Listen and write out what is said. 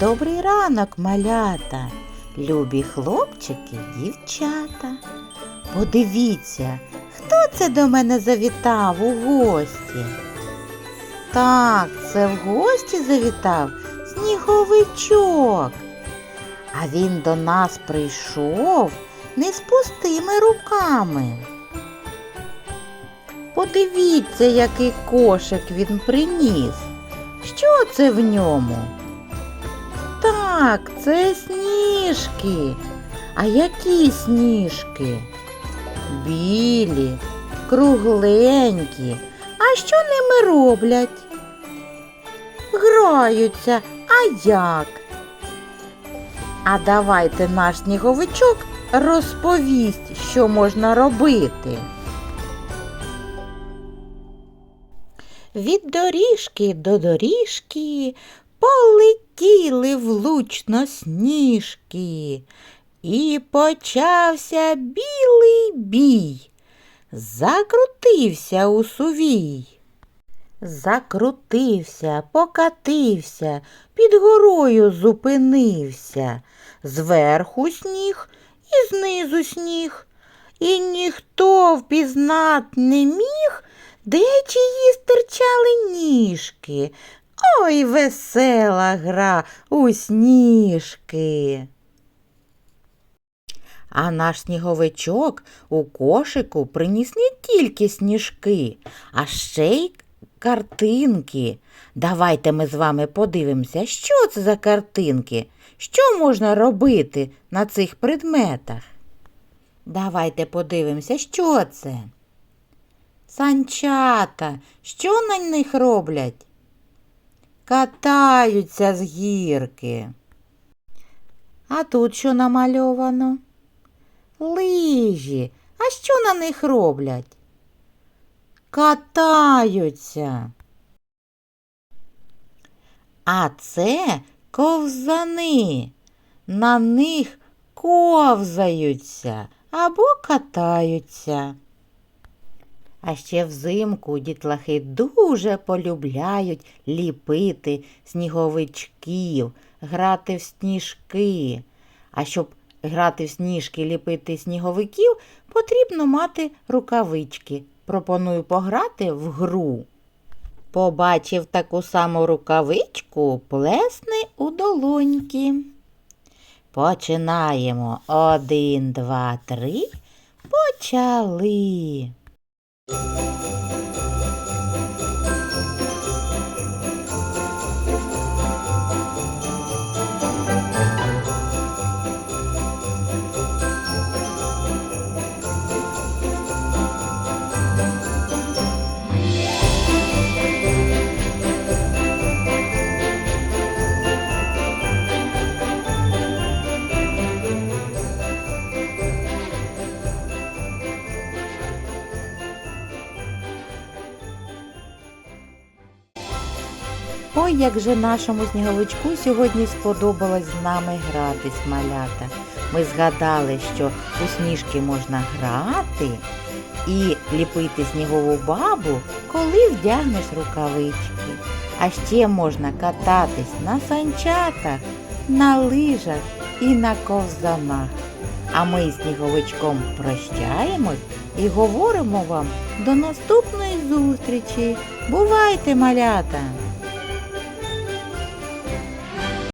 Добрий ранок, малята, любі хлопчики, дівчата. Подивіться, хто це до мене завітав у гості? Так, це в гості завітав сніговичок. А він до нас прийшов не з пустими руками. Подивіться, який кошик він приніс. Що це в ньому? Так, це сніжки. А які сніжки? Білі, кругленькі. А що ними роблять? Граються, а як? А давайте наш сніговичок розповість, що можна робити. Від доріжки до доріжки полетіли влучно сніжки, і почався білий бій. Закрутився у сувій. Закрутився, покатився, під горою зупинився. Зверху сніг і знизу сніг. І ніхто впізнать не міг, де чиї стирчали ніжки. Ой, весела гра у сніжки. А наш сніговичок у кошику приніс не тільки сніжки, а ще й картинки. Давайте ми з вами подивимося, що це за картинки, що можна робити на цих предметах. Давайте подивимося, що це. Санчата, що на них роблять? Катаються з гірки. А тут що намальовано? Лижі. А що на них роблять? Катаються. А це ковзани. На них ковзаються або катаються. А ще взимку дітлахи дуже полюбляють ліпити сніговичків, грати в сніжки. А щоб грати в сніжки, ліпити сніговиків, потрібно мати рукавички. Пропоную пограти в гру. Побачив таку саму рукавичку, плесни у долоньки. Починаємо. Один, два, три. Почали. you Ой, як же нашому сніговичку сьогодні сподобалось з нами гратись, малята. Ми згадали, що у сніжки можна грати і ліпити снігову бабу, коли вдягнеш рукавички. А ще можна кататись на санчатах, на лижах і на ковзанах. А ми з сніговичком прощаємось і говоримо вам до наступної зустрічі. Бувайте, малята!